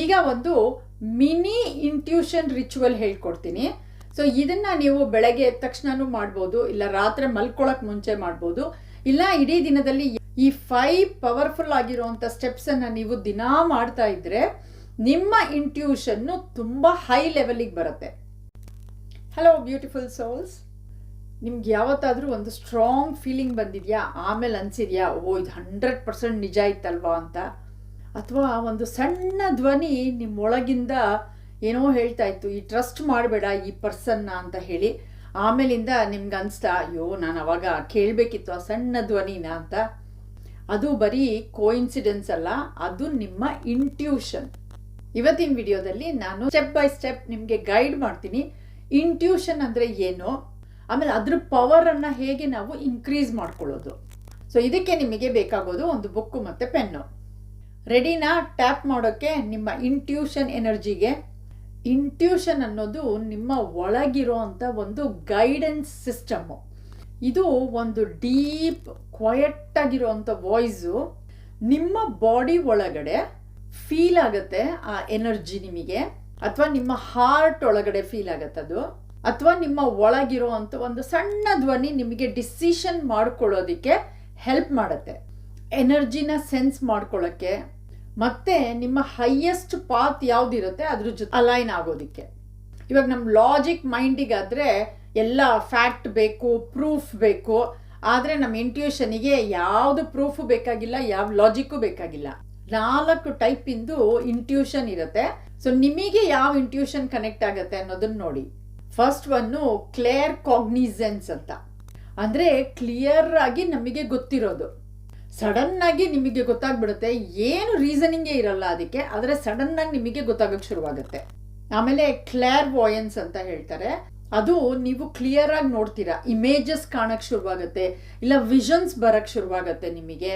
ಈಗ ಒಂದು mini intuition ritual ಹೇಳ್ಕೊಡ್ತೀನಿ. ಸೊ ಇದನ್ನ ನೀವು ಬೆಳಗ್ಗೆ ಎದ್ದ ತಕ್ಷಣನೂ ಮಾಡ್ಬೋದು, ಇಲ್ಲ ರಾತ್ರಿ ಮಲ್ಕೊಳಕ್ ಮುಂಚೆ ಮಾಡ್ಬೋದು. ಇಲ್ಲ ಇಡೀ ದಿನದಲ್ಲಿ ಈ ಫೈವ್ ಪವರ್ಫುಲ್ ಆಗಿರುವಂಥ ಸ್ಟೆಪ್ಸನ್ನು ನೀವು ದಿನಾ ಮಾಡ್ತಾ ಇದ್ರೆ ನಿಮ್ಮ ಇಂಟ್ಯೂಷನ್ನು ತುಂಬ ಹೈ ಲೆವೆಲಿಗೆ ಬರುತ್ತೆ. ಹಲೋ ಬ್ಯೂಟಿಫುಲ್ ಸೋಲ್ಸ್ ನಿಮ್ಗೆ ಯಾವತ್ತಾದರೂ ಒಂದು ಸ್ಟ್ರಾಂಗ್ ಫೀಲಿಂಗ್ ಬಂದಿದೆಯಾ? ಆಮೇಲೆ ಅನ್ಸಿದ್ಯಾ? ಓ, ಇದು ಹಂಡ್ರೆಡ್ ಪರ್ಸೆಂಟ್ ನಿಜ ಇತ್ತಲ್ವಾ ಅಂತ? ಅಥವಾ ಒಂದು ಸಣ್ಣ ಧ್ವನಿ ನಿಮ್ಮೊಳಗಿಂದ ಏನೋ ಹೇಳ್ತಾ ಇತ್ತು, ಈ ಟ್ರಸ್ಟ್ ಮಾಡಬೇಡ ಈ ಪರ್ಸನ್ನ ಅಂತ ಹೇಳಿ ಆಮೇಲಿಂದ ನಿಮ್ಗೆ ಅನಿಸ್ತಾ, ಅಯ್ಯೋ, ನಾನು ಅವಾಗ ಕೇಳಬೇಕಿತ್ತು ಆ ಸಣ್ಣ ಧ್ವನಿನ ಅಂತ. ಅದು ಬರೀ ಕೋಇನ್ಸಿಡೆನ್ಸ್ ಅಲ್ಲ, ಅದು ನಿಮ್ಮ ಇಂಟ್ಯೂಷನ್ ಇವತ್ತಿನ ವಿಡಿಯೋದಲ್ಲಿ ನಾನು ಸ್ಟೆಪ್ ಬೈ ಸ್ಟೆಪ್ ನಿಮಗೆ ಗೈಡ್ ಮಾಡ್ತೀನಿ. ಇಂಟ್ಯೂಷನ್ ಅಂದರೆ ಏನು? ಆಮೇಲೆ ಅದ್ರ ಪವರನ್ನು ಹೇಗೆ ನಾವು ಇನ್ಕ್ರೀಸ್ ಮಾಡ್ಕೊಳ್ಳೋದು? ಸೊ ಇದಕ್ಕೆ ನಿಮಗೆ ಬೇಕಾಗೋದು ಒಂದು ಬುಕ್ಕು ಮತ್ತು ಪೆನ್ನು ರೆಡಿನಾ ಟ್ಯಾಪ್ ಮಾಡೋಕ್ಕೆ ನಿಮ್ಮ ಇಂಟ್ಯೂಷನ್ ಎನರ್ಜಿಗೆ ಇಂಟ್ಯೂಷನ್ ಅನ್ನೋದು ನಿಮ್ಮ ಒಳಗಿರೋ ಅಂಥ ಒಂದು ಗೈಡೆನ್ಸ್ ಸಿಸ್ಟಮ್ಮು ಇದು ಒಂದು ಡೀಪ್ ಕ್ವಯಟ್ಟಾಗಿರುವಂಥ ವಾಯ್ಸು ನಿಮ್ಮ ಬಾಡಿ ಒಳಗಡೆ ಫೀಲ್ ಆಗುತ್ತೆ ಆ ಎನರ್ಜಿ ನಿಮಗೆ. ಅಥವಾ ನಿಮ್ಮ ಹಾರ್ಟ್ ಒಳಗಡೆ ಫೀಲ್ ಆಗುತ್ತೆ ಅದು. ಅಥವಾ ನಿಮ್ಮ ಒಳಗಿರೋ ಅಂಥ ಒಂದು ಸಣ್ಣ ಧ್ವನಿ ನಿಮಗೆ ಡಿಸಿಷನ್ ಮಾಡ್ಕೊಳ್ಳೋದಕ್ಕೆ ಹೆಲ್ಪ್ ಮಾಡುತ್ತೆ. ಎನರ್ಜಿನ ಸೆನ್ಸ್ ಮಾಡ್ಕೊಳ್ಳೋಕ್ಕೆ ಮತ್ತೆ ನಿಮ್ಮ ಹೈಯೆಸ್ಟ್ ಪಾತ್ ಯಾವ್ದಿರುತ್ತೆ? ಅದ್ರ ಜೊತೆ ಅಲೈನ್ ಆಗೋದಿಕ್ಕೆ. ಇವಾಗ ನಮ್ಮ ಲಾಜಿಕ್ ಮೈಂಡಿಗಾದ್ರೆ ಎಲ್ಲ ಫ್ಯಾಕ್ಟ್ ಬೇಕು ಪ್ರೂಫ್ ಬೇಕು. ಆದರೆ ನಮ್ಮ ಇಂಟ್ಯೂಷನಿಗೆ ಯಾವುದು ಪ್ರೂಫ್ ಬೇಕಾಗಿಲ್ಲ, ಯಾವ ಲಾಜಿಕ್ಕು ಬೇಕಾಗಿಲ್ಲ. ನಾಲ್ಕು ಟೈಪಿಂದು ಇಂಟ್ಯೂಷನ್ ಇರುತ್ತೆ. ಸೊ ನಿಮಗೆ ಯಾವ ಇಂಟ್ಯೂಷನ್ ಕನೆಕ್ಟ್ ಆಗುತ್ತೆ ಅನ್ನೋದನ್ನ ನೋಡಿ. ಫಸ್ಟ್ ಒನ್ನು ಕ್ಲೇರ್ ಕಾಗ್ನಿಸೆನ್ಸ್ ಅಂತ. ಅಂದರೆ ಕ್ಲಿಯರ್ ಆಗಿ ನಮಗೆ ಗೊತ್ತಿರೋದು. ಸಡನ್ ಆಗಿ ನಿಮಗೆ ಗೊತ್ತಾಗ್ಬಿಡುತ್ತೆ. ಏನು ರೀಸನಿಂಗೇ ಇರಲ್ಲ ಅದಕ್ಕೆ, ಆದರೆ ಸಡನ್ ಆಗಿ ನಿಮಗೆ ಗೊತ್ತಾಗೋಕ್ಕೆ ಶುರುವಾಗುತ್ತೆ. ಆಮೇಲೆ ಕ್ಲೇರ್ ವಾಯನ್ಸ್ ಅಂತ ಹೇಳ್ತಾರೆ. ಅದು ನೀವು ಕ್ಲಿಯರ್ ಆಗಿ ನೋಡ್ತೀರಾ. ಇಮೇಜಸ್ ಕಾಣಕ್ಕೆ ಶುರುವಾಗುತ್ತೆ. ಇಲ್ಲ, ವಿಷನ್ಸ್ ಬರಕ್ಕೆ ಶುರುವಾಗುತ್ತೆ ನಿಮಗೆ.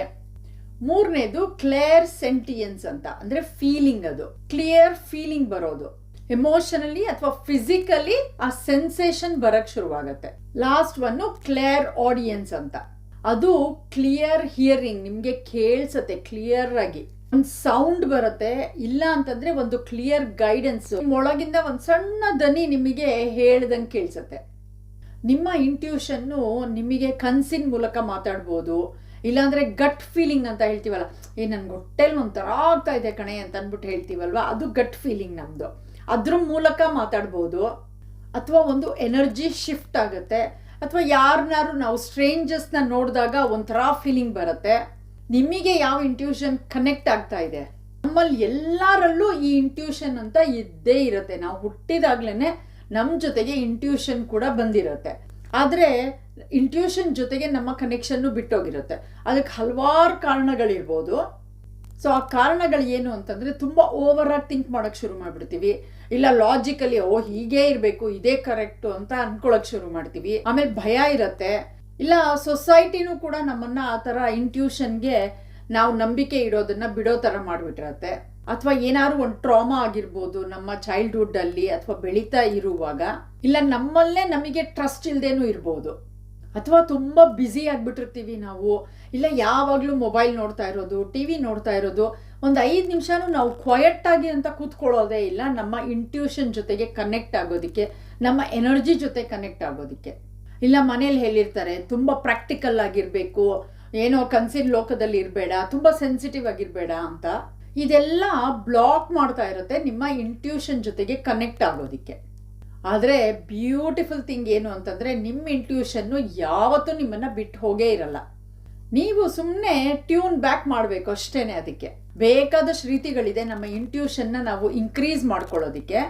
ಮೂರನೇದು ಕ್ಲೇರ್ ಸೆಂಟಿಯನ್ಸ್ ಅಂತ. ಅಂದ್ರೆ ಫೀಲಿಂಗ್ ಅದು. ಕ್ಲಿಯರ್ ಫೀಲಿಂಗ್ ಬರೋದು. ಎಮೋಷನಲಿ ಅಥವಾ ಫಿಸಿಕಲಿ ಆ ಸೆನ್ಸೇಷನ್ ಬರಕ್ಕೆ ಶುರುವಾಗುತ್ತೆ. ಲಾಸ್ಟ್ ಒನ್ ಕ್ಲೇರ್ ಆಡಿಯನ್ಸ್ ಅಂತ. ಅದು ಕ್ಲಿಯರ್ ಹಿಯರಿಂಗ್ ನಿಮ್ಗೆ ಕೇಳಿಸತ್ತೆ ಕ್ಲಿಯರ್ ಆಗಿ. ಒಂದು ಸೌಂಡ್ ಬರುತ್ತೆ, ಇಲ್ಲ ಅಂತಂದ್ರೆ ಒಂದು ಕ್ಲಿಯರ್ ಗೈಡೆನ್ಸ್ ಒಳಗಿಂದ ಒಂದು ಸಣ್ಣ ದನಿ ನಿಮಗೆ ಹೇಳ್ದಂಗೆ ಕೇಳಿಸತ್ತೆ. ನಿಮ್ಮ ಇಂಟ್ಯೂಷನ್ನು ನಿಮಗೆ ಕನ್ಸಿನ ಮೂಲಕ ಮಾತಾಡ್ಬೋದು. ಇಲ್ಲಾಂದ್ರೆ ಗಟ್ ಫೀಲಿಂಗ್ ಅಂತ ಹೇಳ್ತೀವಲ್ಲ, ಏ, ನನ್ಗೆ ಹೊಟ್ಟೆಲ್ ಒಂಥರ ಆಗ್ತಾ ಇದೆ ಕಣೆ ಅಂತ ಅಂದ್ಬಿಟ್ಟು ಹೇಳ್ತೀವಲ್ವ? ಅದು ಗಟ್ ಫೀಲಿಂಗ್ ನಮ್ದು. ಅದ್ರ ಮೂಲಕ ಮಾತಾಡ್ಬೋದು. ಅಥವಾ ಒಂದು ಎನರ್ಜಿ ಶಿಫ್ಟ್ ಆಗುತ್ತೆ. ಅಥವಾ ಯಾರನ್ನಾರು ನಾವು ಸ್ಟ್ರೇಂಜರ್ಸ್ನ ನೋಡಿದಾಗ ಒಂಥರ ಫೀಲಿಂಗ್ ಬರುತ್ತೆ. ನಿಮಗೆ ಯಾವ ಇಂಟ್ಯೂಷನ್ ಕನೆಕ್ಟ್ ಆಗ್ತಾ ಇದೆ? ನಮ್ಮಲ್ಲಿ ಎಲ್ಲರಲ್ಲೂ ಈ ಇಂಟ್ಯೂಷನ್ ಅಂತ ಇದ್ದೇ ಇರುತ್ತೆ. ನಾವು ಹುಟ್ಟಿದಾಗ್ಲೇ ನಮ್ಮ ಜೊತೆಗೆ ಇಂಟ್ಯೂಷನ್ ಕೂಡ ಬಂದಿರುತ್ತೆ. ಆದರೆ ಇಂಟ್ಯೂಷನ್ ಜೊತೆಗೆ ನಮ್ಮ ಕನೆಕ್ಷನ್ನು ಬಿಟ್ಟೋಗಿರುತ್ತೆ. ಅದಕ್ಕೆ ಹಲವಾರು ಕಾರಣಗಳಿರ್ಬೋದು. ಸೊ ಆ ಕಾರಣಗಳು ಏನು ಅಂತಂದರೆ ತುಂಬ ಓವರ್ ಆಗಿ ಥಿಂಕ್ ಮಾಡೋಕ್ಕೆ ಶುರು ಮಾಡಿಬಿಡ್ತೀವಿ. ಇಲ್ಲ ಲಾಜಿಕಲಿ ಓ, ಹೀಗೇ ಇರಬೇಕು, ಇದೇ ಕರೆಕ್ಟು ಅಂತ ಅನ್ಕೊಳಕ್ ಶುರು ಮಾಡ್ತೀವಿ. ಆಮೇಲೆ ಭಯ ಇರುತ್ತೆ. ಇಲ್ಲ ಸೊಸೈಟಿನೂ ಕೂಡ ನಮ್ಮನ್ನು ಆ ಥರ ಇಂಟ್ಯೂಷನ್ಗೆ ನಾವು ನಂಬಿಕೆ ಇಡೋದನ್ನ ಬಿಡೋ ಥರ ಮಾಡಿಬಿಟ್ಟಿರತ್ತೆ. ಅಥವಾ ಏನಾದ್ರು ಒಂದು ಟ್ರಾಮಾ ಆಗಿರ್ಬೋದು, ನಮ್ಮ ಚೈಲ್ಡ್ಹುಡ್ ಅಲ್ಲಿ ಅಥವಾ ಬೆಳೀತಾ ಇರುವಾಗ, ಇಲ್ಲ ನಮ್ಮಲ್ಲೇ ನಮಗೆ ಟ್ರಸ್ಟ್ ಇಲ್ದೇನೂ ಇರ್ಬೋದು. ಅಥವಾ ತುಂಬ ಬ್ಯುಸಿ ಆಗಿಬಿಟ್ಟಿರ್ತೀವಿ ನಾವು, ಇಲ್ಲ ಯಾವಾಗಲೂ ಮೊಬೈಲ್ ನೋಡ್ತಾ ಇರೋದು ಟಿ ವಿ ನೋಡ್ತಾ ಇರೋದು, ಒಂದು ಐದು ನಿಮಿಷನೂ ನಾವು ಕ್ವಯಟ್ಟಾಗಿ ಅಂತ ಕೂತ್ಕೊಳ್ಳೋದೇ ಇಲ್ಲ, ನಮ್ಮ ಇಂಟ್ಯೂಷನ್ ಜೊತೆಗೆ ಕನೆಕ್ಟ್ ಆಗೋದಕ್ಕೆ, ನಮ್ಮ ಎನರ್ಜಿ ಜೊತೆ ಕನೆಕ್ಟ್ ಆಗೋದಕ್ಕೆ. ಇಲ್ಲ ಮನೇಲಿ ಹೇಳಿರ್ತಾರೆ, ತುಂಬ ಪ್ರಾಕ್ಟಿಕಲ್ ಆಗಿರಬೇಕು, ಏನೋ ಕನ್ಸಿನ ಲೋಕದಲ್ಲಿ ಇರಬೇಡ, ತುಂಬ ಸೆನ್ಸಿಟಿವ್ ಆಗಿರಬೇಡ ಅಂತ. ಇದೆಲ್ಲ ಬ್ಲಾಕ್ ಮಾಡ್ತಾ ಇರುತ್ತೆ, ನಿಮ್ಮ ಇಂಟ್ಯೂಷನ್ ಜೊತೆಗೆ ಕನೆಕ್ಟ್ ಆಗೋದಕ್ಕೆ. ಆದರೆ ಬ್ಯೂಟಿಫುಲ್ ಥಿಂಗ್ ಏನು ಅಂತಂದರೆ ನಿಮ್ಮ ಇಂಟ್ಯೂಷನ್ನು ಯಾವತ್ತೂ ನಿಮ್ಮನ್ನು ಬಿಟ್ಟು ಹೋಗೇ ಇರಲ್ಲ. ನೀವು ಸುಮ್ಮನೆ ಟ್ಯೂನ್ ಬ್ಯಾಕ್ ಮಾಡಬೇಕು ಅಷ್ಟೇ ಅದಕ್ಕೆ. ಬೇಕಾದಷ್ಟು ರೀತಿಗಳಿದೆ ನಮ್ಮ ಇಂಟ್ಯೂಷನ್ನ ನಾವು ಇನ್ಕ್ರೀಸ್ ಮಾಡ್ಕೊಳ್ಳೋದಕ್ಕೆ.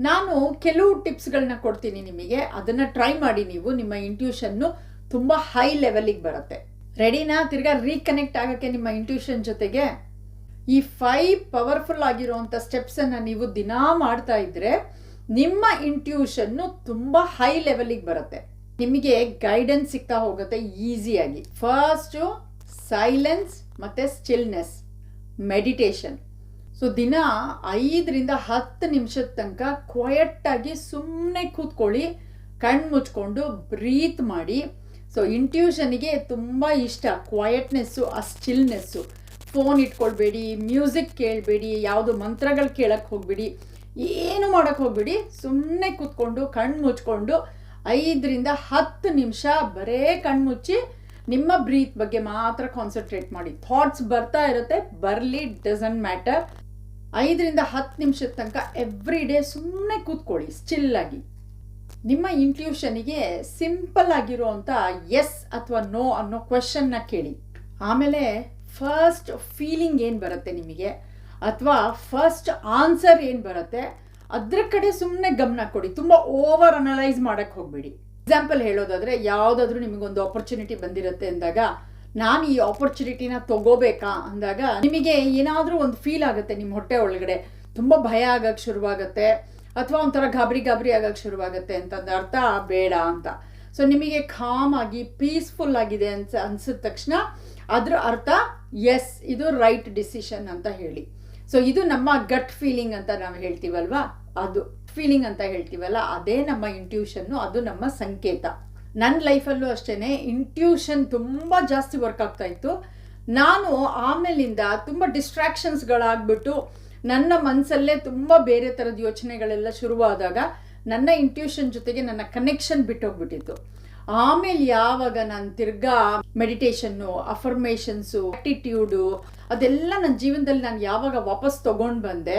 ನಾನು ಕೆಲವು ಟಿಪ್ಸ್ಗಳನ್ನ ಕೊಡ್ತೀನಿ ನಿಮಗೆ. ಅದನ್ನು ಟ್ರೈ ಮಾಡಿ ನೀವು. ನಿಮ್ಮ ಇಂಟ್ಯೂಷನ್ನು ತುಂಬ ಹೈ ಲೆವೆಲಿಗೆ ಬರುತ್ತೆ. ರೆಡಿನಾ ತಿರ್ಗಾ ರೀಕನೆಕ್ಟ್ ಆಗೋಕ್ಕೆ ನಿಮ್ಮ ಇಂಟ್ಯೂಷನ್ ಜೊತೆಗೆ ಈ ಫೈವ್ ಪವರ್ಫುಲ್ ಆಗಿರುವಂಥ ಸ್ಟೆಪ್ಸನ್ನು ನೀವು ದಿನಾ ಮಾಡ್ತಾ ಇದ್ರೆ ನಿಮ್ಮ ಇಂಟ್ಯೂಷನ್ನು ತುಂಬ ಹೈ ಲೆವೆಲಿಗೆ ಬರುತ್ತೆ. ನಿಮಗೆ ಗೈಡೆನ್ಸ್ ಸಿಗ್ತಾ ಹೋಗುತ್ತೆ ಈಸಿಯಾಗಿ ಫಸ್ಟು ಸೈಲೆನ್ಸ್ ಮತ್ತು ಸ್ಟಿಲ್ನೆಸ್ ಮೆಡಿಟೇಷನ್ ಸೊ ದಿನ ಐದರಿಂದ ಹತ್ತು ನಿಮಿಷದ ತನಕ ಕ್ವಯಟ್ಟಾಗಿ ಸುಮ್ಮನೆ ಕೂತ್ಕೊಳ್ಳಿ ಕಣ್ಣು ಮುಚ್ಕೊಂಡು ಬ್ರೀತ್ ಮಾಡಿ. ಸೊ ಇಂಟ್ಯೂಷನಿಗೆ ತುಂಬ ಇಷ್ಟ. ಕ್ವಯಟ್ನೆಸ್ಸು ಆ ಸ್ಟಿಲ್ನೆಸ್ಸು ಫೋನ್ ಇಟ್ಕೊಳ್ಬೇಡಿ ಮ್ಯೂಸಿಕ್ ಕೇಳಬೇಡಿ, ಯಾವುದು ಮಂತ್ರಗಳು ಕೇಳಕ್ಕೆ ಹೋಗ್ಬೇಡಿ. ಏನು ಮಾಡೋಕ್ಕೆ ಹೋಗ್ಬಿಡಿ. ಸುಮ್ಮನೆ ಕೂತ್ಕೊಂಡು, ಕಣ್ಣು ಮುಚ್ಕೊಂಡು ಐದರಿಂದ ಹತ್ತು ನಿಮಿಷ ಬರೇ ಕಣ್ಣು ಮುಚ್ಚಿ ನಿಮ್ಮ ಬ್ರೀತ್ ಬಗ್ಗೆ ಮಾತ್ರ ಕಾನ್ಸಂಟ್ರೇಟ್ ಮಾಡಿ. ಥಾಟ್ಸ್ ಬರ್ತಾ ಇರುತ್ತೆ, ಬರಲಿ ಡಸಂಟ್ ಮ್ಯಾಟರ್ ಐದರಿಂದ ಹತ್ತು ನಿಮಿಷದ ತನಕ ಎವ್ರಿ ಡೇ ಸುಮ್ಮನೆ ಕೂತ್ಕೊಳ್ಳಿ ಸ್ಟಿಲ್ಲಾಗಿ ನಿಮ್ಮ ಇಂಟ್ಯೂಷನಿಗೆ ಸಿಂಪಲ್ ಆಗಿರುವಂಥ ಎಸ್ ಅಥವಾ ನೋ ಅನ್ನೋ ಕ್ವೆಶನ್ನ ಕೇಳಿ. ಆಮೇಲೆ ಫಸ್ಟ್ ಫೀಲಿಂಗ್ ಏನು ಬರುತ್ತೆ ನಿಮಗೆ? ಅಥವಾ ಫಸ್ಟ್ ಆನ್ಸರ್ ಏನು ಬರುತ್ತೆ? ಅದ್ರ ಕಡೆ ಸುಮ್ಮನೆ ಗಮನ ಕೊಡಿ. ತುಂಬ ಓವರ್ ಅನಲೈಸ್ ಮಾಡೋಕ್ಕೆ ಹೋಗಬೇಡಿ. ಎಕ್ಸಾಂಪಲ್ ಹೇಳೋದಾದರೆ, ಯಾವುದಾದ್ರೂ ನಿಮಗೊಂದು ಆಪರ್ಚುನಿಟಿ ಬಂದಿರುತ್ತೆ ಅಂದಾಗ, ನಾನು ಈ ಆಪರ್ಚುನಿಟಿನ ತಗೋಬೇಕಾ ಅಂದಾಗ, ನಿಮಗೆ ಏನಾದರೂ ಒಂದು ಫೀಲ್ ಆಗುತ್ತೆ ನಿಮ್ಮ ಹೊಟ್ಟೆ ಒಳಗಡೆ. ತುಂಬ ಭಯ ಆಗಕ್ಕೆ ಶುರುವಾಗುತ್ತೆ, ಅಥವಾ ಒಂಥರ ಗಾಬರಿ ಗಾಬರಿ ಆಗಕ್ಕೆ ಶುರುವಾಗುತ್ತೆ ಅಂತಂದು ಅರ್ಥ ಬೇಡ ಅಂತ. ಸೊ ನಿಮಗೆ ಕಾಮ್ ಆಗಿ ಪೀಸ್ಫುಲ್ ಆಗಿದೆ ಅನ್ಸ ಅನ್ಸಿದ ತಕ್ಷಣ, ಅದ್ರ ಅರ್ಥ ಎಸ್ ಇದು ರೈಟ್ ಡಿಸಿಷನ್ ಅಂತ ಹೇಳಿ. ಸೊ ಇದು ನಮ್ಮ ಗಟ್ ಫೀಲಿಂಗ್ ಅಂತ ನಾವು ಹೇಳ್ತೀವಲ್ವಾ? ಅದು ಫೀಲಿಂಗ್ ಅಂತ ಹೇಳ್ತೀವಲ್ಲ, ಅದೇ ನಮ್ಮ ಇಂಟ್ಯೂಷನ್ನು ಅದು ನಮ್ಮ ಸಂಕೇತ. ನನ್ನ ಲೈಫಲ್ಲೂ ಅಷ್ಟೇ ಇಂಟ್ಯೂಷನ್ ತುಂಬ ಜಾಸ್ತಿ ವರ್ಕ್ ಆಗ್ತಾ ಇತ್ತು. ನಾನು ಆಮೇಲಿಂದ ತುಂಬ ಡಿಸ್ಟ್ರಾಕ್ಷನ್ಸ್ಗಳಾಗ್ಬಿಟ್ಟು ನನ್ನ ಮನಸ್ಸಲ್ಲೇ ತುಂಬ ಬೇರೆ ಥರದ ಯೋಚನೆಗಳೆಲ್ಲ ಶುರುವಾದಾಗ, ನನ್ನ ಇಂಟ್ಯೂಷನ್ ಜೊತೆಗೆ ನನ್ನ ಕನೆಕ್ಷನ್ ಬಿಟ್ಟೋಗ್ಬಿಟ್ಟಿತ್ತು. ಆಮೇಲೆ ಯಾವಾಗ ನಾನು ತಿರ್ಗಾ ಮೆಡಿಟೇಷನ್ನು ಅಫರ್ಮೇಷನ್ಸು ಆಟಿಟ್ಯೂಡು ಅದೆಲ್ಲ ನನ್ನ ಜೀವನದಲ್ಲಿ ನಾನು ಯಾವಾಗ ವಾಪಸ್ ತೊಗೊಂಡು ಬಂದೆ,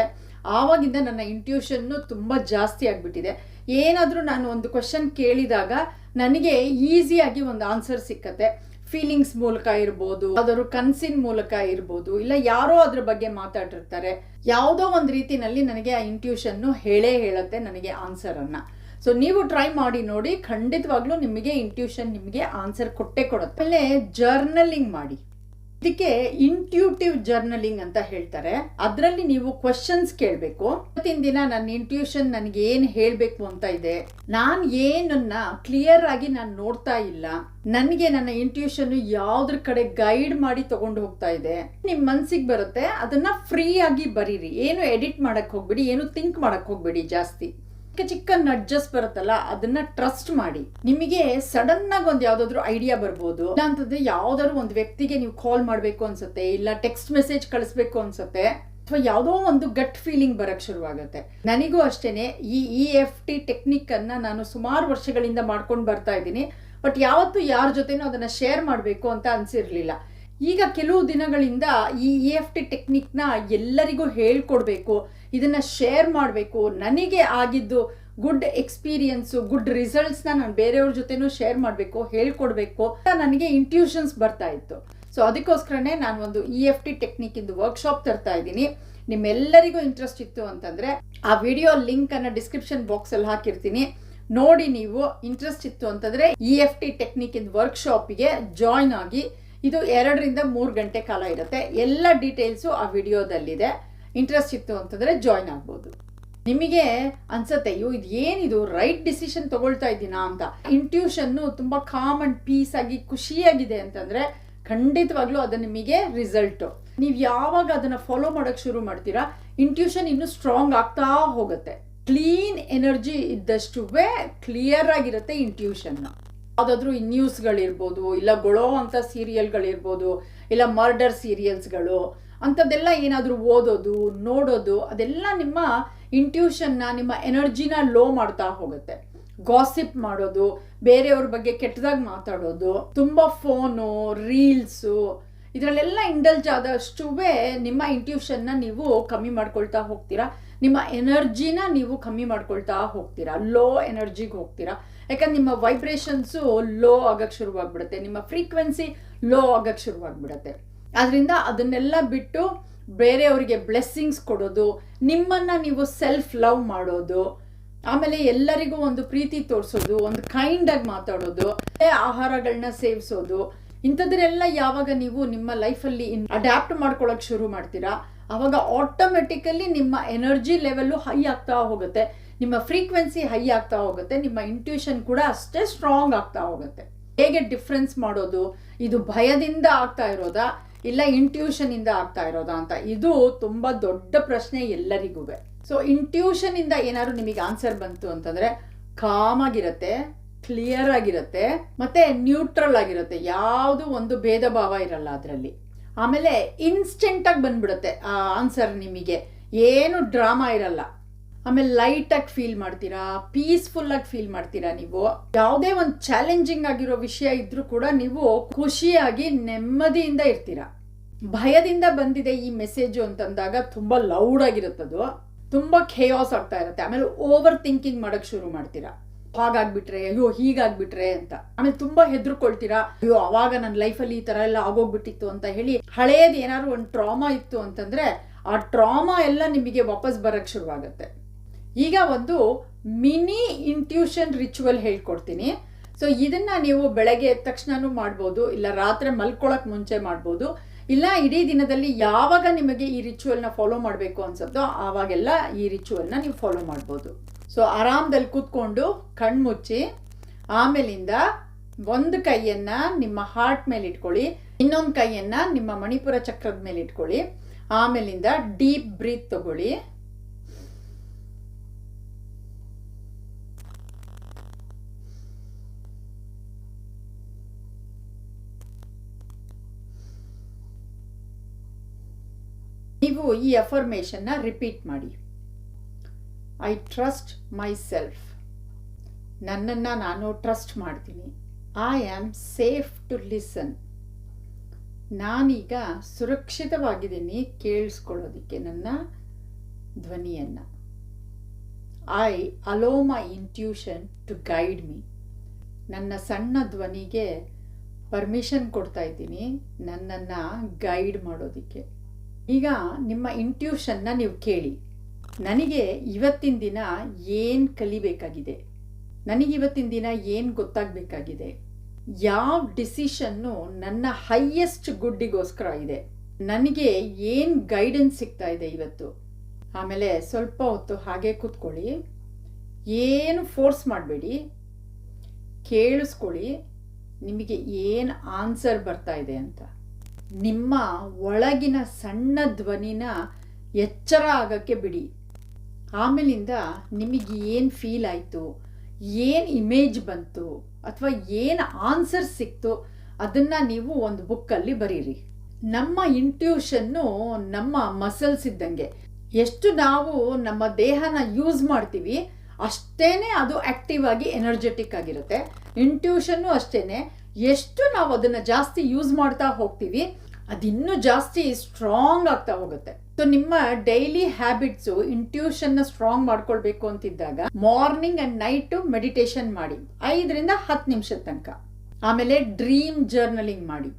ಆವಾಗಿಂದ ನನ್ನ ಇಂಟ್ಯೂಷನ್ನು ತುಂಬ ಜಾಸ್ತಿ ಆಗಿಬಿಟ್ಟಿದೆ. ಏನಾದರೂ ನಾನು ಒಂದು ಕ್ವಶನ್ ಕೇಳಿದಾಗ ನನಗೆ ಈಸಿಯಾಗಿ ಒಂದು ಆನ್ಸರ್ ಸಿಕ್ಕತ್ತೆ. ಫೀಲಿಂಗ್ಸ್ ಮೂಲಕ ಇರ್ಬೋದು ಅದರ ಕನಸಿನ ಮೂಲಕ ಇರ್ಬೋದು, ಇಲ್ಲ ಯಾರೋ ಅದ್ರ ಬಗ್ಗೆ ಮಾತಾಡಿರ್ತಾರೆ ಯಾವುದೋ ಒಂದು ರೀತಿನಲ್ಲಿ ನನಗೆ ಆ ಇಂಟ್ಯೂಷನ್ನು ಹೇಳೇ ಹೇಳುತ್ತೆ, ನನಗೆ ಆನ್ಸರನ್ನು ಸೊ ನೀವು ಟ್ರೈ ಮಾಡಿ ನೋಡಿ, ಖಂಡಿತವಾಗ್ಲೂ ನಿಮಗೆ ಇಂಟ್ಯೂಷನ್ ನಿಮಗೆ ಆನ್ಸರ್ ಕೊಟ್ಟೆ ಕೊಡುತ್ತೆ. ಆಮೇಲೆ ಜರ್ನಲಿಂಗ್ ಮಾಡಿ. ಇದಕ್ಕೆ ಇಂಟ್ಯೂಟಿವ್ ಜರ್ನಲಿಂಗ್ ಅಂತ ಹೇಳ್ತಾರೆ. ಅದರಲ್ಲಿ ನೀವು ಕ್ವಶನ್ಸ್ ಕೇಳಬೇಕು. ಇವತ್ತಿನ ದಿನ ನನ್ನ ಇಂಟ್ಯೂಷನ್ ನನಗೆ ಏನು ಹೇಳಬೇಕು ಅಂತ ಇದೆ. ನಾನು ಏನನ್ನ ಕ್ಲಿಯರ್ ಆಗಿ ನಾನು ನೋಡ್ತಾ ಇಲ್ಲ. ನನಗೆ ನನ್ನ ಇಂಟ್ಯೂಷನ್ ಯಾವ್ದ್ರ ಕಡೆ ಗೈಡ್ ಮಾಡಿ ತಗೊಂಡು ಹೋಗ್ತಾ ಇದೆ. ನಿಮ್ಮ ಮನ್ಸಿಗೆ ಬರುತ್ತೆ. ಅದನ್ನ ಫ್ರೀ ಆಗಿ ಬರೀರಿ. ಏನು ಎಡಿಟ್ ಮಾಡಕ್ ಹೋಗ್ಬಿಡಿ, ಏನು ಥಿಂಕ್ ಮಾಡಕ್ ಹೋಗ್ಬಿಡಿ ಜಾಸ್ತಿ. ಚಿಕ್ಕ ಚಿಕ್ಕ ನಡ್ಜಸ್ ಬರುತ್ತಲ್ಲ, ಅದನ್ನ ಟ್ರಸ್ಟ್ ಮಾಡಿ. ನಿಮಗೆ ಸಡನ್ ಆಗಿ ಒಂದು ಯಾವ್ದಾದ್ರು ಐಡಿಯಾ ಬರ್ಬೋದು. ಇಲ್ಲಾಂತಂದ್ರೆ ಯಾವ್ದಾದ್ರು ಒಂದು ವ್ಯಕ್ತಿಗೆ ನೀವು ಕಾಲ್ ಮಾಡಬೇಕು ಅನ್ಸುತ್ತೆ, ಇಲ್ಲ ಟೆಕ್ಸ್ಟ್ ಮೆಸೇಜ್ ಕಳಿಸ್ಬೇಕು ಅನ್ಸುತ್ತೆ, ಅಥವಾ ಯಾವುದೋ ಒಂದು ಗಟ್ ಫೀಲಿಂಗ್ ಬರಕ್ ಶುರುವಾಗುತ್ತೆ. ನನಗೂ ಅಷ್ಟೇನೆ, ಈ ಇ ಎಫ್ ಟಿ ಟೆಕ್ನಿಕ್ ಅನ್ನ ನಾನು ಸುಮಾರು ವರ್ಷಗಳಿಂದ ಮಾಡ್ಕೊಂಡು ಬರ್ತಾ ಇದ್ದೀನಿ, ಬಟ್ ಯಾವತ್ತೂ ಯಾರ ಜೊತೆನೂ ಅದನ್ನ ಶೇರ್ ಮಾಡಬೇಕು ಅಂತ ಅನ್ಸಿರ್ಲಿಲ್ಲ. ಈಗ ಕೆಲವು ದಿನಗಳಿಂದ ಈ ಇ ಎಫ್ ಟಿ ಟೆಕ್ನಿಕ್ನ ಎಲ್ಲರಿಗೂ ಹೇಳ್ಕೊಡ್ಬೇಕು, ಇದನ್ನ ಶೇರ್ ಮಾಡಬೇಕು. ನನಗೆ ಆಗಿದ್ದು ಗುಡ್ ಎಕ್ಸ್ಪೀರಿಯನ್ಸು ಗುಡ್ ರಿಸಲ್ಟ್ಸ್ನ ನಾನು ಬೇರೆಯವ್ರ ಜೊತೆನೂ ಶೇರ್ ಮಾಡಬೇಕು, ಹೇಳ್ಕೊಡ್ಬೇಕು. ನನಗೆ ಇಂಟ್ಯೂಷನ್ಸ್ ಬರ್ತಾ ಇತ್ತು. ಸೊ ಅದಕ್ಕೋಸ್ಕರನೇ ನಾನು ಒಂದು ಇ ಎಫ್ ಟಿ ಟೆಕ್ನಿಕ್ ಇಂದು ವರ್ಕ್ಶಾಪ್ ತರ್ತಾ ಇದ್ದೀನಿ. ನಿಮ್ಮೆಲ್ಲರಿಗೂ ಇಂಟ್ರೆಸ್ಟ್ ಇತ್ತು ಅಂತಂದ್ರೆ ಆ ವಿಡಿಯೋ ಲಿಂಕ್ ಅನ್ನ ಡಿಸ್ಕ್ರಿಪ್ಷನ್ ಬಾಕ್ಸ್ ಅಲ್ಲಿ ಹಾಕಿರ್ತೀನಿ. ನೋಡಿ ನೀವು ಇಂಟ್ರೆಸ್ಟ್ ಇತ್ತು ಅಂತಂದ್ರೆ E F T technique in ವರ್ಕ್ಶಾಪಿಗೆ join ಆಗಿ ಇದು ಎರಡರಿಂದ ಮೂರು ಗಂಟೆ ಕಾಲ ಇರುತ್ತೆ. ಎಲ್ಲ ಡೀಟೇಲ್ಸು ಆ ವಿಡಿಯೋದಲ್ಲಿದೆ. ಇಂಟ್ರೆಸ್ಟ್ ಇತ್ತು ಅಂತಂದರೆ ಜಾಯ್ನ್ ಆಗ್ಬೋದು. ನಿಮಗೆ ಅನ್ಸುತ್ತೆ, ಅಯ್ಯೋ, ಇದು ಏನಿದು? ರೈಟ್ ಡಿಸಿಷನ್ ತಗೊಳ್ತಾ ಇದ್ದೀನಾ ಅಂತ. ಇಂಟ್ಯೂಷನ್ನು ತುಂಬ ಕಾಮ್ ಅಂಡ್ ಪೀಸ್ ಆಗಿ, ಖುಷಿಯಾಗಿದೆ ಅಂತಂದರೆ ಖಂಡಿತವಾಗ್ಲೂ ಅದು ನಿಮಗೆ ರಿಸಲ್ಟು ನೀವು ಯಾವಾಗ ಅದನ್ನು ಫಾಲೋ ಮಾಡೋಕೆ ಶುರು ಮಾಡ್ತೀರಾ ಇಂಟ್ಯೂಷನ್ ಇನ್ನೂ ಸ್ಟ್ರಾಂಗ್ ಆಗ್ತಾ ಹೋಗುತ್ತೆ. ಕ್ಲೀನ್ ಎನರ್ಜಿ ಇದ್ದಷ್ಟುವೇ ಕ್ಲಿಯರ್ ಆಗಿರುತ್ತೆ ಇಂಟ್ಯೂಷನ್ ಯಾವುದಾದ್ರೂ ನ್ಯೂಸ್ಗಳಿರ್ಬೋದು, ಇಲ್ಲ ಗೊಳೋ ಅಂತ ಸೀರಿಯಲ್ಗಳಿರ್ಬೋದು, ಇಲ್ಲ ಮರ್ಡರ್ ಸೀರಿಯಲ್ಸ್ಗಳು, ಅಂಥದ್ದೆಲ್ಲ ಏನಾದರೂ ಓದೋದು, ನೋಡೋದು, ಅದೆಲ್ಲ ನಿಮ್ಮ ಇಂಟ್ಯೂಷನ್ನ ನಿಮ್ಮ ಎನರ್ಜಿನ ಲೋ ಮಾಡ್ತಾ ಹೋಗುತ್ತೆ. ಗಾಸಿಪ್ ಮಾಡೋದು, ಬೇರೆಯವ್ರ ಬಗ್ಗೆ ಕೆಟ್ಟದಾಗಿ ಮಾತಾಡೋದು, ತುಂಬ ಫೋನು ರೀಲ್ಸು ಇದರಲ್ಲೆಲ್ಲ ಇಂಡಲ್ಜ್ ಆದಷ್ಟುವೇ ನಿಮ್ಮ ಇಂಟ್ಯೂಷನ್ನ ನೀವು ಕಮ್ಮಿ ಮಾಡ್ಕೊಳ್ತಾ ಹೋಗ್ತೀರಾ? ನಿಮ್ಮ ಎನರ್ಜಿನ ನೀವು ಕಮ್ಮಿ ಮಾಡ್ಕೊಳ್ತಾ ಹೋಗ್ತೀರಾ? ಲೋ ಎನರ್ಜಿಗೆ ಹೋಗ್ತೀರಾ? ಯಾಕಂದ್ರೆ ನಿಮ್ಮ ವೈಬ್ರೇಷನ್ಸು ಲೋ ಆಗಕ್ಕೆ ಶುರುವಾಗ್ಬಿಡುತ್ತೆ, ನಿಮ್ಮ ಫ್ರೀಕ್ವೆನ್ಸಿ ಲೋ ಆಗಕ್ಕೆ ಶುರುವಾಗ್ಬಿಡುತ್ತೆ. ಆದ್ರಿಂದ ಅದನ್ನೆಲ್ಲ ಬಿಟ್ಟು ಬೇರೆಯವರಿಗೆ ಬ್ಲೆಸ್ಸಿಂಗ್ಸ್ ಕೊಡೋದು, ನಿಮ್ಮನ್ನ ನೀವು ಸೆಲ್ಫ್ ಲವ್ ಮಾಡೋದು, ಆಮೇಲೆ ಎಲ್ಲರಿಗೂ ಒಂದು ಪ್ರೀತಿ ತೋರಿಸೋದು, ಒಂದು ಕೈಂಡ್ ಆಗಿ ಮಾತಾಡೋದು ಆಹಾರಗಳನ್ನ ಸೇವಿಸೋದು, ಇಂಥದ್ರೆಲ್ಲ ಯಾವಾಗ ನೀವು ನಿಮ್ಮ ಲೈಫಲ್ಲಿ ಅಡ್ಯಾಪ್ಟ್ ಮಾಡ್ಕೊಳಕ್ ಶುರು ಮಾಡ್ತೀರಾ ಆವಾಗ ಆಟೋಮೆಟಿಕಲಿ ನಿಮ್ಮ ಎನರ್ಜಿ ಲೆವೆಲ್ಲು ಹೈ ಆಗ್ತಾ ಹೋಗುತ್ತೆ. ನಿಮ್ಮ ಫ್ರೀಕ್ವೆನ್ಸಿ ಹೈ ಆಗ್ತಾ ಹೋಗುತ್ತೆ, ನಿಮ್ಮ ಇಂಟ್ಯೂಷನ್ ಕೂಡ ಅಷ್ಟೇ ಸ್ಟ್ರಾಂಗ್ ಆಗ್ತಾ ಹೋಗುತ್ತೆ. ಹೇಗೆ ಡಿಫ್ರೆನ್ಸ್ ಮಾಡೋದು? ಇದು ಭಯದಿಂದ ಆಗ್ತಾ ಇರೋದಾ? ಇಲ್ಲ ಇಂಟ್ಯೂಷನ್ ಇಂದ ಆಗ್ತಾ ಇರೋದಾ ಅಂತ? ಇದು ತುಂಬಾ ದೊಡ್ಡ ಪ್ರಶ್ನೆ ಎಲ್ಲರಿಗೂ. ಸೊ ಇಂಟ್ಯೂಷನ್ ಇಂದ ಏನಾದ್ರು ನಿಮಗೆ ಆನ್ಸರ್ ಬಂತು ಅಂತಂದ್ರೆ ಕಾಮ್ ಆಗಿರತ್ತೆ ಕ್ಲಿಯರ್ ಆಗಿರುತ್ತೆ, ಮತ್ತೆ ನ್ಯೂಟ್ರಲ್ ಆಗಿರುತ್ತೆ. ಯಾವುದು ಒಂದು ಭೇದ ಭಾವ ಇರಲ್ಲ ಅದರಲ್ಲಿ. ಆಮೇಲೆ ಇನ್ಸ್ಟೆಂಟಾಗಿ ಬಂದ್ಬಿಡುತ್ತೆ ಆ ಆನ್ಸರ್ ನಿಮಗೆ. ಏನು ಡ್ರಾಮಾ ಇರಲ್ಲ. ಆಮೇಲೆ ಲೈಟಾಗಿ ಫೀಲ್ ಮಾಡ್ತೀರಾ ಪೀಸ್ಫುಲ್ಲಾಗಿ ಫೀಲ್ ಮಾಡ್ತೀರಾ ನೀವು? ಯಾವುದೇ ಒಂದು ಚಾಲೆಂಜಿಂಗ್ ಆಗಿರೋ ವಿಷಯ ಇದ್ರೂ ಕೂಡ ನೀವು ಖುಷಿಯಾಗಿ ನೆಮ್ಮದಿಯಿಂದ ಇರ್ತೀರಾ. ಭಯದಿಂದ ಬಂದಿದೆ ಈ ಮೆಸೇಜು ಅಂತಂದಾಗ ತುಂಬ ಲೌಡ್ ಆಗಿರುತ್ತದು ತುಂಬ ಖೇಯಾಸ್ ಆಗ್ತಾ ಇರುತ್ತೆ. ಆಮೇಲೆ ಓವರ್ ಥಿಂಕಿಂಗ್ ಮಾಡಕ್ ಶುರು ಮಾಡ್ತೀರಾ. ಹಾಗಾಗ್ಬಿಟ್ರೆ, ಅಯ್ಯೋ, ಹೀಗಾಗ್ಬಿಟ್ರೆ ಅಂತ. ಆಮೇಲೆ ತುಂಬಾ ಹೆದರ್ಕೊಳ್ತೀರಾ, ಅಯ್ಯೋ, ಅವಾಗ ನನ್ನ ಲೈಫಲ್ಲಿ ಈ ತರ ಎಲ್ಲ ಆಗೋಗ್ಬಿಟ್ಟಿತ್ತು ಅಂತ ಹೇಳಿ ಹಳೇದು ಏನಾದ್ರು ಒಂದು ಟ್ರಾಮಾ ಇತ್ತು ಅಂತಂದ್ರೆ ಆ ಟ್ರಾಮಾ ಎಲ್ಲ ನಿಮಗೆ ವಾಪಸ್ ಬರಕ್ ಶುರುವಾಗುತ್ತೆ. ಈಗ ಒಂದು ಮಿನಿ ಇಂಟ್ಯೂಷನ್ ರಿಚುವಲ್ ಹೇಳ್ಕೊಡ್ತೀನಿ. ಸೊ ಇದನ್ನ ನೀವು ಬೆಳಗ್ಗೆ ಎದ್ದ ತಕ್ಷಣನೂ ಮಾಡ್ಬೋದು, ಇಲ್ಲ ರಾತ್ರಿ ಮಲ್ಕೊಳಕ್ ಮುಂಚೆ ಮಾಡ್ಬೋದು. ಇಲ್ಲ ಇಡೀ ದಿನದಲ್ಲಿ ಯಾವಾಗ ನಿಮಗೆ ಈ ರಿಚುವಲ್ನ ಫಾಲೋ ಮಾಡಬೇಕು ಅನ್ಸುತ್ತೋ ಆವಾಗೆಲ್ಲ ಈ ರಿಚುವಲ್ನ ನೀವು ಫಾಲೋ ಮಾಡ್ಬೋದು. ಸೊ ಆರಾಮದಲ್ಲಿ ಕೂತ್ಕೊಂಡು ಕಣ್ಮುಚ್ಚಿ ಆಮೇಲಿಂದ ಒಂದು ಕೈಯನ್ನ ನಿಮ್ಮ ಹಾರ್ಟ್ ಮೇಲೆ ಇಟ್ಕೊಳ್ಳಿ, ಇನ್ನೊಂದು ಕೈಯನ್ನ ನಿಮ್ಮ ಮಣಿಪುರ ಚಕ್ರದ ಮೇಲೆ ಇಟ್ಕೊಳ್ಳಿ, ಆಮೇಲಿಂದ ಡೀಪ್ ಬ್ರೀತ್ ತಗೊಳ್ಳಿ. ನೀವು ಈ ಅಫರ್ಮೇಷನ್ನ ರಿಪೀಟ್ ಮಾಡಿ. ಐ ಟ್ರಸ್ಟ್ ಮೈ ಸೆಲ್ಫ್ ನನ್ನನ್ನು ನಾನು ಟ್ರಸ್ಟ್ ಮಾಡ್ತೀನಿ. I am safe to listen ನಾನೀಗ ಸುರಕ್ಷಿತವಾಗಿದ್ದೀನಿ ಕೇಳಿಸ್ಕೊಳ್ಳೋದಕ್ಕೆ ನನ್ನ ಧ್ವನಿಯನ್ನು. I allow my intuition to guide me ನನ್ನ ಸಣ್ಣ ಧ್ವನಿಗೆ ಪರ್ಮಿಷನ್ ಕೊಡ್ತಾ ಇದ್ದೀನಿ ನನ್ನನ್ನು ಗೈಡ್ ಮಾಡೋದಕ್ಕೆ. ಈಗ ನಿಮ್ಮ ಇಂಟ್ಯೂಷನ್ನ ನೀವು ಕೇಳಿ. ನನಗೆ ಇವತ್ತಿನ ದಿನ ಏನು ಕಲಿಬೇಕಾಗಿದೆ? ನನಗೆ ಇವತ್ತಿನ ದಿನ ಏನು ಗೊತ್ತಾಗಬೇಕಾಗಿದೆ? ಯಾವ ಡಿಸಿಷನ್ನು ನನ್ನ ಹೈಯೆಸ್ಟ್ ಗುಡ್ಡಿಗೋಸ್ಕರ ಇದೆ. ನನಗೆ ಏನು ಗೈಡೆನ್ಸ್ ಸಿಗ್ತಾ ಇದೆ ಇವತ್ತು? ಆಮೇಲೆ ಸ್ವಲ್ಪ ಹೊತ್ತು ಹಾಗೆ ಕೂತ್ಕೊಳ್ಳಿ. ಏನು ಫೋರ್ಸ್ ಮಾಡಬೇಡಿ. ಕೇಳಿಸ್ಕೊಳ್ಳಿ. ನಿಮಗೆ ಏನು ಆನ್ಸರ್ ಬರ್ತಾ ಇದೆ ಅಂತ. ನಿಮ್ಮ ಒಳಗಿನ ಸಣ್ಣ ಧ್ವನಿನ ಎಚ್ಚರ ಆಗೋಕ್ಕೆ ಬಿಡಿ. ಆಮೇಲಿಂದ ನಿಮಗೆ ಏನು ಫೀಲ್ ಆಯಿತು, ಏನು ಇಮೇಜ್ ಬಂತು, ಅಥವಾ ಏನು ಆನ್ಸರ್ ಸಿಕ್ತು, ಅದನ್ನು ನೀವು ಒಂದು ಬುಕ್ಕಲ್ಲಿ ಬರೀರಿ. ನಮ್ಮ ಇಂಟ್ಯೂಷನ್ನು ನಮ್ಮ ಮಸಲ್ಸ್ ಇದ್ದಂಗೆ. ಎಷ್ಟು ನಾವು ನಮ್ಮ ದೇಹನ ಯೂಸ್ ಮಾಡ್ತೀವಿ ಅಷ್ಟೇ ಅದು ಆಕ್ಟಿವ್ ಆಗಿ ಎನರ್ಜೆಟಿಕ್ ಆಗಿರುತ್ತೆ. ಇಂಟ್ಯೂಷನ್ನು ಅಷ್ಟೇನೆ. ಎಷ್ಟು ನಾವು ಅದನ್ನು ಜಾಸ್ತಿ ಯೂಸ್ ಮಾಡ್ತಾ ಹೋಗ್ತೀವಿ, ಅದಿನ್ನೂ ಜಾಸ್ತಿ ಸ್ಟ್ರಾಂಗ್ ಆಗ್ತಾ ಹೋಗುತ್ತೆ. ಸೊ ನಿಮ್ಮ ಡೈಲಿ ಹ್ಯಾಬಿಟ್ಸು ಇಂಟ್ಯೂಷನ್ನ ಸ್ಟ್ರಾಂಗ್ ಮಾಡ್ಕೊಳ್ಬೇಕು ಅಂತಿದ್ದಾಗ ಮಾರ್ನಿಂಗ್ ಅಂಡ್ ನೈಟ್ ಮೆಡಿಟೇಷನ್ ಮಾಡಿ. ಐದರಿಂದ ಹತ್ತು ನಿಮಿಷದ ತನಕ. ಆಮೇಲೆ ಡ್ರೀಮ್ ಜರ್ನಲಿಂಗ್ ಮಾಡಿ.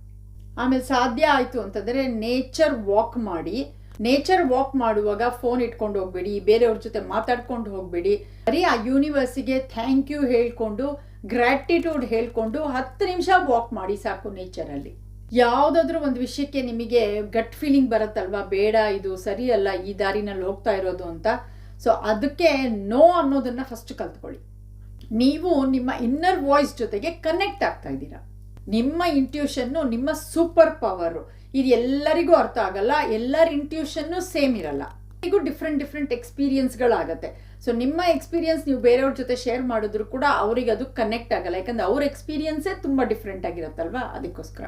ಆಮೇಲೆ ಸಾಧ್ಯ ಆಯಿತು ಅಂತಂದರೆ ನೇಚರ್ ವಾಕ್ ಮಾಡಿ. ನೇಚರ್ ವಾಕ್ ಮಾಡುವಾಗ ಫೋನ್ ಇಟ್ಕೊಂಡು ಹೋಗ್ಬೇಡಿ, ಬೇರೆಯವ್ರ ಜೊತೆ ಮಾತಾಡ್ಕೊಂಡು ಹೋಗ್ಬೇಡಿ. ಬರೀ ಆ ಯೂನಿವರ್ಸಿಗೆ ಥ್ಯಾಂಕ್ ಯು ಹೇಳ್ಕೊಂಡು ಗ್ರ್ಯಾಟಿಟ್ಯೂಡ್ ಹೇಳ್ಕೊಂಡು ಹತ್ತು ನಿಮಿಷ ವಾಕ್ ಮಾಡಿ ಸಾಕು ನೇಚರಲ್ಲಿ. ಯಾವುದಾದ್ರೂ ಒಂದು ವಿಷಯಕ್ಕೆ ನಿಮಗೆ ಗಟ್ ಫೀಲಿಂಗ್ ಬರುತ್ತಲ್ವಾ? ಬೇಡ, ಇದು ಸರಿಯಲ್ಲ, ಈ ದಾರಿನಲ್ಲಿ ಹೋಗ್ತಾ ಇರೋದು ಅಂತ. ಸೊ ಅದಕ್ಕೆ ನೋ ಅನ್ನೋದನ್ನ ಫಸ್ಟ್ ಕಲ್ತ್ಕೊಳ್ಳಿ. ನೀವು ನಿಮ್ಮ ಇನ್ನರ್ ವಾಯ್ಸ್ ಜೊತೆಗೆ ಕನೆಕ್ಟ್ ಆಗ್ತಾ ಇದ್ದೀರಾ. ನಿಮ್ಮ ಇಂಟ್ಯೂಷನ್ನು ನಿಮ್ಮ ಸೂಪರ್ ಪವರು ಇದು ಎಲ್ಲರಿಗೂ ಅರ್ಥ ಆಗಲ್ಲ, ಎಲ್ಲರ ಇಂಟ್ಯೂಷನ್ನು ಸೇಮ್ ಇರಲ್ಲ. ಡಿಫ್ರೆಂಟ್ ಡಿಫ್ರೆಂಟ್ ಎಕ್ಸ್ಪೀರಿಯನ್ಸ್ಗಳಾಗತ್ತೆ ಸೊ ನಿಮ್ಮ ಎಕ್ಸ್ಪೀರಿಯನ್ಸ್ ನೀವು ಬೇರೆಯವ್ರ ಜೊತೆ ಶೇರ್ ಮಾಡಿದ್ರು ಕೂಡ ಅವರಿಗೆ ಅದು ಕನೆಕ್ಟ್ ಆಗಲ್ಲ. ಯಾಕಂದ್ರೆ ಅವ್ರ ಎಕ್ಸ್ಪೀರಿಯನ್ಸೇ ತುಂಬ ಡಿಫ್ರೆಂಟ್ ಆಗಿರುತ್ತಲ್ವಾ? ಅದಕ್ಕೋಸ್ಕರ.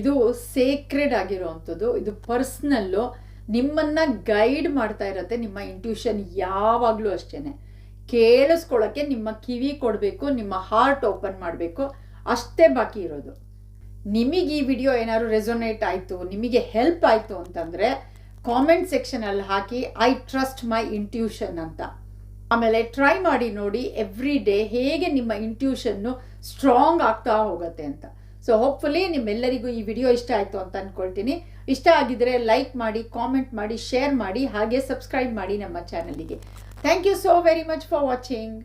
ಇದು ಸೇಕ್ರೆಡ್ ಆಗಿರೋವಂಥದ್ದು. ಇದು ಪರ್ಸ್ನಲ್ಲು ನಿಮ್ಮನ್ನ ಗೈಡ್ ಮಾಡ್ತಾ ಇರತ್ತೆ. ನಿಮ್ಮ ಇಂಟ್ಯೂಷನ್ ಯಾವಾಗಲೂ ಅಷ್ಟೇ ಕೇಳಿಸ್ಕೊಳ್ಳೋಕ್ಕೆ ನಿಮ್ಮ ಕಿವಿ ಕೊಡಬೇಕು, ನಿಮ್ಮ ಹಾರ್ಟ್ ಓಪನ್ ಮಾಡಬೇಕು. ಅಷ್ಟೇ ಬಾಕಿ ಇರೋದು. ನಿಮಗೆ ಈ ವಿಡಿಯೋ ಏನಾದ್ರು ರೆಸೊನೇಟ್ ಆಯಿತು, ನಿಮಗೆ ಹೆಲ್ಪ್ ಆಯಿತು ಅಂತಂದರೆ ಕಾಮೆಂಟ್ ಸೆಕ್ಷನಲ್ಲಿ ಹಾಕಿ ಐ ಟ್ರಸ್ಟ್ ಮೈ ಇಂಟ್ಯೂಷನ್ ಅಂತ. ಆಮೇಲೆ ಟ್ರೈ ಮಾಡಿ ನೋಡಿ ಎವ್ರಿ ಡೇ ಹೇಗೆ ನಿಮ್ಮ ಇಂಟ್ಯೂಷನ್ನು ಸ್ಟ್ರಾಂಗ್ ಆಗ್ತಾ ಹೋಗುತ್ತೆ ಅಂತ. ಸೊ ಹೋಪ್ಫುಲಿ ನಿಮ್ಮೆಲ್ಲರಿಗೂ ಈ ವಿಡಿಯೋ ಇಷ್ಟ ಆಯಿತು ಅಂತ ಅಂದ್ಕೊಳ್ತೀನಿ ಇಷ್ಟ ಆಗಿದ್ರೆ ಲೈಕ್ ಮಾಡಿ ಕಾಮೆಂಟ್ ಮಾಡಿ ಶೇರ್ ಮಾಡಿ, ಹಾಗೆ ಸಬ್ಸ್ಕ್ರೈಬ್ ಮಾಡಿ ನಮ್ಮ ಚಾನಲಿಗೆ thank you so very much for watching